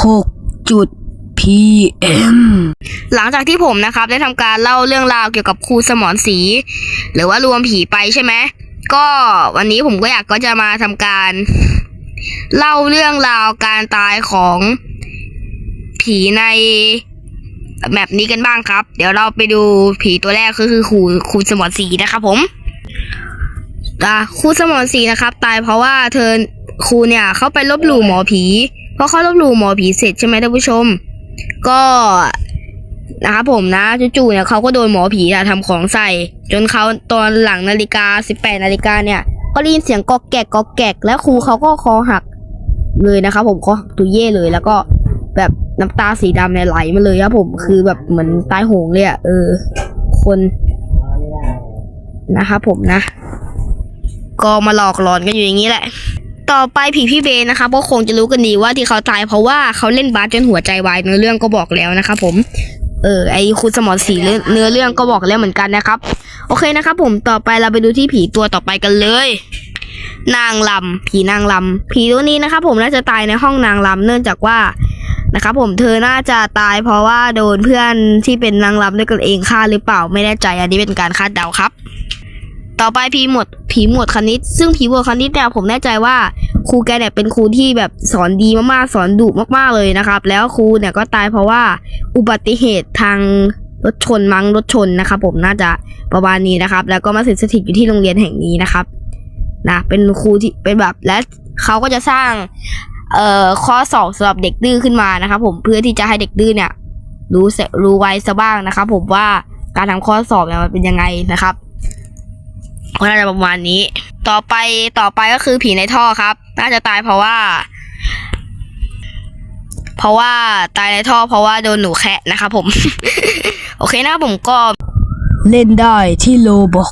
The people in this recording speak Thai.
6จุด PM หลังจากที่ผมนะครับ ได้ทำการเล่าเรื่องราวเกี่ยวกับครูสมอนสี หรือว่ารวมผีไปใช่ไหมก็วันนี้ผมก็อยากก็จะมาทำการ เล่าเรื่องราวการตายของผีในแมปนี้กันบ้างครับ เดี๋ยวเราไปดูผีตัวแรกก็คือครูครูสมอนสีนะครับผมครูสมอนสีนะครับ ตายเพราะว่าเธอครูเนี่ย เข้าไปลบหลู่หมอผี เพราะเขาลบหลู่หมอผีเสร็จใช่ไหมท่านผู้ชม ก็นะครับผมนะจู่ๆเนี่ยเขาก็โดนหมอผีอะทำของใส่ จนเขาตอนหลังนาฬิกา 18นาฬิกาเนี่ย ก็ได้ยินเสียงกอกแกกกอกแกก แล้วครูเขาก็คอหักเลยนะครับผมคอหักตุยเย่เลยแล้วก็แบบน้ำตาสีดำเนี่ยไหลมาเลยครับผมคือแบบเหมือนตายโหงเลยอะเออ คนนะครับผมนะ ก็มาหลอกหลอนกันอยู่อย่างนี้แหละ ต่อไปผีพี่เบนนะครับก็คงจะรู้กันดีว่าที่เขาตายเพราะว่าเขาเล่นบาสจนหัวใจวายเนื้อเรื่องก็บอกแล้วนะครับผมเออไอคุณสมอสีเรื่องเนื้อเรื่องก็บอกแล้วเหมือนกันนะครับ โอเคนะครับ ผมต่อไปเราไปดูที่ผีตัวต่อไปกันเลย นางลำผีนางลำผีตัวนี้นะครับผมน่าจะตายในห้องนางลำเนื่องจากว่านะครับผมเธอน่าจะตายเพราะว่าโดนเพื่อนที่เป็นนางลำด้วยกันเองฆ่าหรือเปล่าไม่แน่ใจอันนี้เป็นการคาดเดาครับ ต่อไปผีหมวดผีหมวดคณิต ซึ่งผีหมวดคณิตเนี่ยผมแน่ใจว่าครูแกเนี่ยเป็นครูที่แบบสอนดีมากๆ สอนดุมากๆเลยนะครับ แล้วครูเนี่ยก็ตายเพราะว่าอุบัติเหตุทางรถชนมั้งรถชนนะครับผมน่าจะประมาณนี้นะครับ แล้วก็มาสิทธิ์สถิตอยู่ที่โรงเรียนแห่งนี้นะครับนะเป็นครูที่เป็นแบบและเขาก็จะสร้างเอ่อข้อสอบสำหรับเด็กดื้อขึ้นมานะครับ ผมเพื่อที่จะให้เด็กดื้อเนี่ย รู้เสรู้ไว้ซะบ้างนะครับ ผมว่าการทำข้อสอบเนี่ยมันเป็นยังไงนะครับ ก็น่าจะประมาณนี้ ต่อไปต่อไปก็คือผีในท่อครับ น่าจะตายเพราะว่า เพราะว่าตายในท่อ เพราะว่าโดนหนูแคะนะครับผม โอเคนะผมก็เล่นได้ที่โลบอก